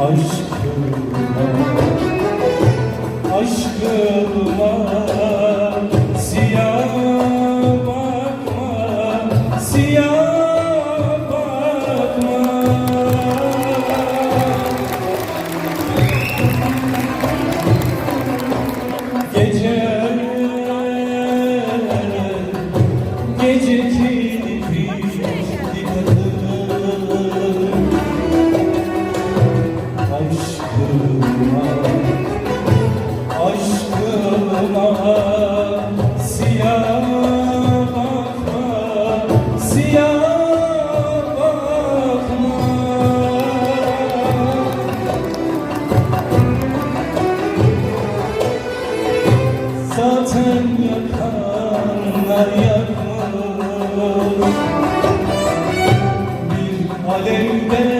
aşkıma aşkıma siyah bakma siyah bakma. Bir alemde